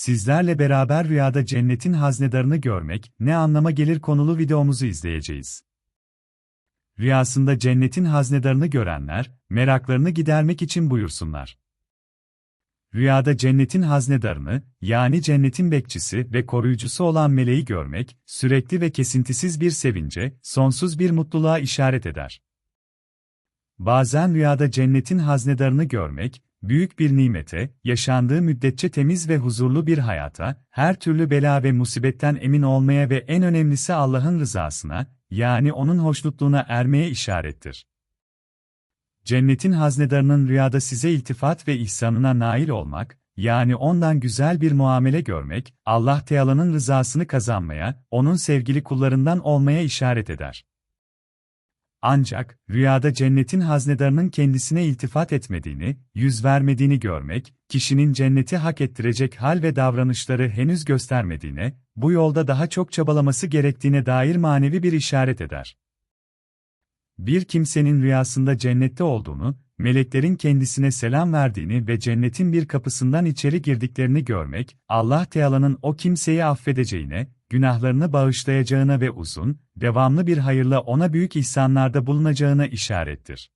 Sizlerle beraber rüyada cennetin haznedarını görmek ne anlama gelir konulu videomuzu izleyeceğiz. Rüyasında cennetin haznedarını görenler, meraklarını gidermek için buyursunlar. Rüyada cennetin haznedarını, yani cennetin bekçisi ve koruyucusu olan meleği görmek, sürekli ve kesintisiz bir sevince, sonsuz bir mutluluğa işaret eder. Bazen rüyada cennetin haznedarını görmek, büyük bir nimete, yaşandığı müddetçe temiz ve huzurlu bir hayata, her türlü bela ve musibetten emin olmaya ve en önemlisi Allah'ın rızasına, yani O'nun hoşnutluğuna ermeye işarettir. Cennetin haznedarının rüyada size iltifat ve ihsanına nail olmak, yani ondan güzel bir muamele görmek, Allah Teala'nın rızasını kazanmaya, O'nun sevgili kullarından olmaya işaret eder. Ancak, rüyada cennetin haznedarının kendisine iltifat etmediğini, yüz vermediğini görmek, kişinin cenneti hak ettirecek hal ve davranışları henüz göstermediğine, bu yolda daha çok çabalaması gerektiğine dair manevi bir işaret eder. Bir kimsenin rüyasında cennette olduğunu, meleklerin kendisine selam verdiğini ve cennetin bir kapısından içeri girdiklerini görmek, Allah Teala'nın o kimseyi affedeceğine, günahlarını bağışlayacağına ve uzun, devamlı bir hayırla ona büyük ihsanlarda bulunacağına işarettir.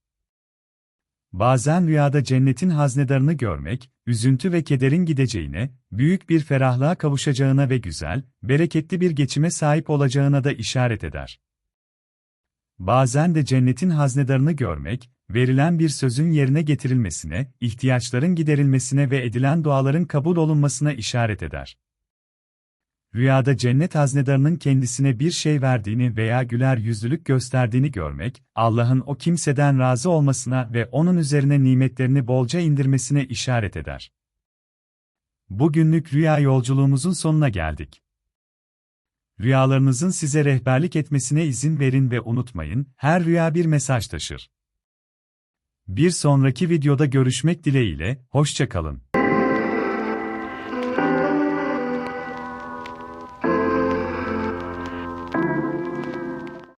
Bazen rüyada cennetin haznedarını görmek, üzüntü ve kederin gideceğine, büyük bir ferahlığa kavuşacağına ve güzel, bereketli bir geçime sahip olacağına da işaret eder. Bazen de cennetin haznedarını görmek, verilen bir sözün yerine getirilmesine, ihtiyaçların giderilmesine ve edilen duaların kabul olunmasına işaret eder. Rüyada cennet haznedarının kendisine bir şey verdiğini veya güler yüzlülük gösterdiğini görmek, Allah'ın o kimseden razı olmasına ve onun üzerine nimetlerini bolca indirmesine işaret eder. Bugünlük rüya yolculuğumuzun sonuna geldik. Rüyalarınızın size rehberlik etmesine izin verin ve unutmayın, her rüya bir mesaj taşır. Bir sonraki videoda görüşmek dileğiyle, hoşça kalın.